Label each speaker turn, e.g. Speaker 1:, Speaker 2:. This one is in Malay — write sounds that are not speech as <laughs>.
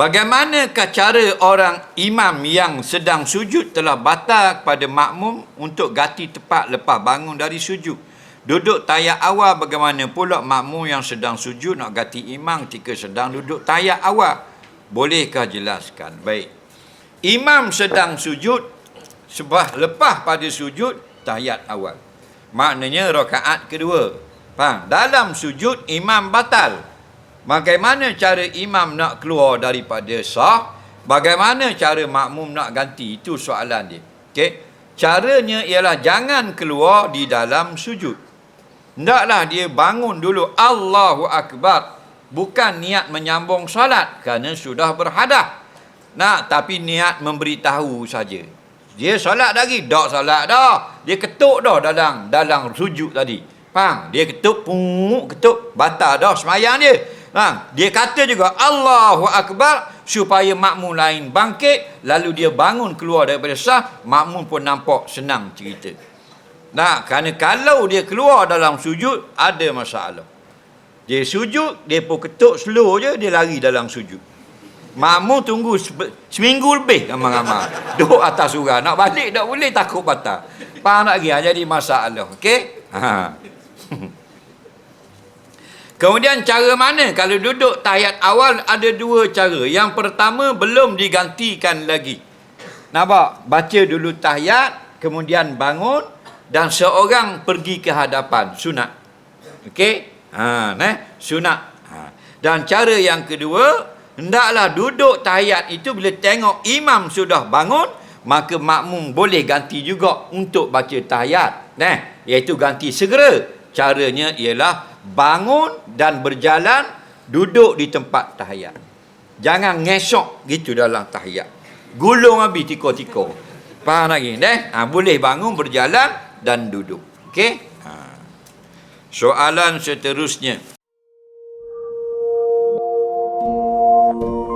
Speaker 1: Bagaimanakah cara orang imam yang sedang sujud telah batal kepada makmum untuk ganti tepat lepas bangun dari sujud? Duduk tayak awal bagaimana pula makmum yang sedang sujud nak ganti imam ketika sedang duduk tayak awal? Bolehkah jelaskan? Baik. Imam sedang sujud sebah lepas pada sujud tahiyat awal. Maknanya rakaat kedua. Faham? Dalam sujud imam batal. Bagaimana cara imam nak keluar daripada sah? Bagaimana cara makmum nak ganti? Itu soalan dia. Okey. Caranya ialah jangan keluar di dalam sujud. Hendaklah dia bangun dulu Allahu Akbar. Bukan niat menyambung salat kerana sudah berhadah. Nak tapi niat memberitahu saja. Dia solat lagi, dak solat dah. Dia ketuk dah dalam dalam sujud tadi. Faham? Dia ketuk, pung, ketuk, batal dah semayang dia. Ha, dia kata juga Allahu Akbar supaya makmum lain bangkit lalu dia bangun keluar daripada sah makmum pun nampak senang cerita. Nah, kerana kalau dia keluar dalam sujud ada masalah. Dia sujud, dia pun ketuk slow je dia lari dalam sujud. Makmum tunggu seminggu lebih ramai-ramai. <laughs> Duduk atas surah. Nak balik tak boleh takut batal. Faham tak? Ha, jadi masalah. Okey? Ha. <laughs> Kemudian cara mana? Kalau duduk tahiyat awal ada dua cara. Yang pertama belum digantikan lagi. Nampak? Baca dulu tahiyat, kemudian bangun dan seorang pergi ke hadapan. Sunat. Okey? Ha, nah, sunat. Ha. Dan cara yang kedua, hendaklah duduk tahiyat itu bila tengok imam sudah bangun, maka makmum boleh ganti juga untuk baca tahiyat. Nah, iaitu ganti segera caranya ialah bangun dan berjalan duduk di tempat tahiyat. Jangan ngesok gitu dalam tahiyat. Gulung habis tiko-tiko. Faham lagi deh ha, boleh bangun berjalan dan duduk. Okey? Ha. soalan seterusnya. thank you